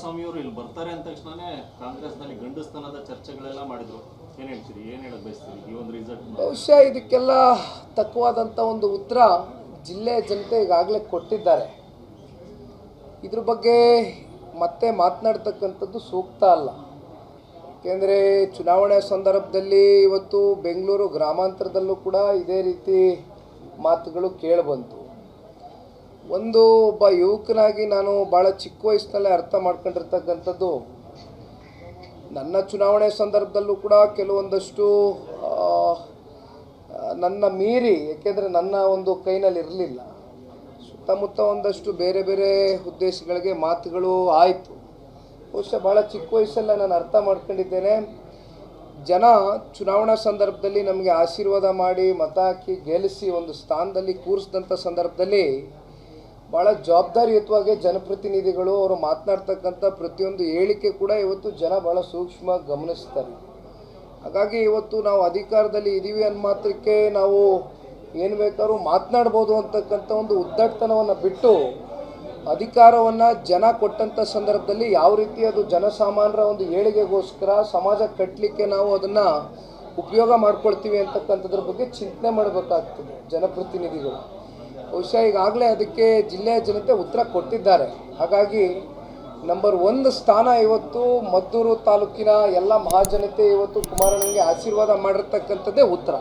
ಕುಮಾರಸ್ವಾಮಿ ಅವರು ಇಲ್ಲಿ ಬರ್ತಾರೆ ಅಂದ ತಕ್ಷಣನೇ ಕಾಂಗ್ರೆಸ್ನಲ್ಲಿ ಗಂಡಸ್ತನದ ಚರ್ಚೆಗಳೆಲ್ಲ ಮಾಡಿದ್ರು. ಏನ್ ಹೇಳ್ತೀರಿ? ಏನ್ ಹೇಳಕ್ ಬಯಸ್ತೀರಿ? ಈ ಒಂದು ರಿಸಲ್ಟ್ ಬಹುಶಃ ಇದಕ್ಕೆಲ್ಲ ತಕ್ಕವಾದಂತ ಒಂದು ಉತ್ತರ ಜಿಲ್ಲೆಯ ಜನತೆ ಈಗಾಗಲೇ ಕೊಟ್ಟಿದ್ದಾರೆ. ಇದ್ರ ಬಗ್ಗೆ ಮತ್ತೆ ಮಾತನಾಡ್ತಕ್ಕಂಥದ್ದು ಸೂಕ್ತ ಅಲ್ಲ. ಏಕೆಂದರೆ ಚುನಾವಣೆ ಸಂದರ್ಭದಲ್ಲಿ ಇವತ್ತು ಬೆಂಗಳೂರು ಗ್ರಾಮಾಂತರದಲ್ಲೂ ಕೂಡ ಇದೇ ರೀತಿ ಮಾತುಗಳು ಕೇಳಿಬಂತು ಒಂದು ಒಬ್ಬ ಯುವಕನಾಗಿ ನಾನು ಭಾಳ ಚಿಕ್ಕ ವಯಸ್ಸಿನಲ್ಲೇ ಅರ್ಥ ಮಾಡ್ಕೊಂಡಿರ್ತಕ್ಕಂಥದ್ದು. ನನ್ನ ಚುನಾವಣೆ ಸಂದರ್ಭದಲ್ಲೂ ಕೂಡ ಕೆಲವೊಂದಷ್ಟು ನನ್ನ ಮೀರಿ, ಏಕೆಂದರೆ ನನ್ನ ಒಂದು ಕೈನಲ್ಲಿ ಇರಲಿಲ್ಲ. ಸುತ್ತಮುತ್ತ ಒಂದಷ್ಟು ಬೇರೆ ಬೇರೆ ಉದ್ದೇಶಗಳಿಗೆ ಮಾತುಗಳು ಆಯಿತು. ಬಹುಶಃ ಭಾಳ ಚಿಕ್ಕ ವಯಸ್ಸಲ್ಲೇ ನಾನು ಅರ್ಥ ಮಾಡ್ಕೊಂಡಿದ್ದೇನೆ. ಜನ ಚುನಾವಣಾ ಸಂದರ್ಭದಲ್ಲಿ ನಮಗೆ ಆಶೀರ್ವಾದ ಮಾಡಿ ಮತ ಹಾಕಿ ಗೆಲ್ಲಿಸಿ ಒಂದು ಸ್ಥಾನದಲ್ಲಿ ಕೂರಿಸಿದಂಥ ಸಂದರ್ಭದಲ್ಲಿ ಭಾಳ ಜವಾಬ್ದಾರಿಯುತವಾಗಿ ಜನಪ್ರತಿನಿಧಿಗಳು ಅವರು ಮಾತನಾಡ್ತಕ್ಕಂಥ ಪ್ರತಿಯೊಂದು ಹೇಳಿಕೆ ಕೂಡ ಇವತ್ತು ಜನ ಭಾಳ ಸೂಕ್ಷ್ಮ ಗಮನಿಸ್ತಾರೆ. ಹಾಗಾಗಿ ಇವತ್ತು ನಾವು ಅಧಿಕಾರದಲ್ಲಿ ಇದ್ದೀವಿ ಅನ್ನ ಮಾತ್ರಕ್ಕೆ ನಾವು ಏನು ಬೇಕಾದ್ರೂ ಮಾತನಾಡ್ಬೋದು ಅಂತಕ್ಕಂಥ ಒಂದು ಉದ್ದಟ್ಟತನವನ್ನು ಬಿಟ್ಟು ಅಧಿಕಾರವನ್ನು ಜನ ಕೊಟ್ಟಂಥ ಸಂದರ್ಭದಲ್ಲಿ ಯಾವ ರೀತಿ ಅದು ಜನಸಾಮಾನ್ಯರ ಒಂದು ಏಳಿಗೆಗೋಸ್ಕರ ಸಮಾಜ ಕಟ್ಟಲಿಕ್ಕೆ ನಾವು ಅದನ್ನು ಉಪಯೋಗ ಮಾಡ್ಕೊಳ್ತೀವಿ ಅಂತಕ್ಕಂಥದ್ರ ಬಗ್ಗೆ ಚಿಂತನೆ ಮಾಡಬೇಕಾಗ್ತದೆ ಜನಪ್ರತಿನಿಧಿಗಳು. ಬಹುಶಃ ಈಗಾಗಲೇ ಅದಕ್ಕೆ ಜಿಲ್ಲೆಯ ಜನತೆ ಉತ್ತರ ಕೊಟ್ಟಿದ್ದಾರೆ. ಹಾಗಾಗಿ ನಂಬರ್ ಒಂದು ಸ್ಥಾನ ಇವತ್ತು ಮದ್ದೂರು ತಾಲೂಕಿನ ಎಲ್ಲ ಮಹಾಜನತೆ ಇವತ್ತು ಕುಮಾರಣ್ಣನಿಗೆ ಆಶೀರ್ವಾದ ಮಾಡಿರ್ತಕ್ಕಂಥದ್ದೇ ಉತ್ತರ.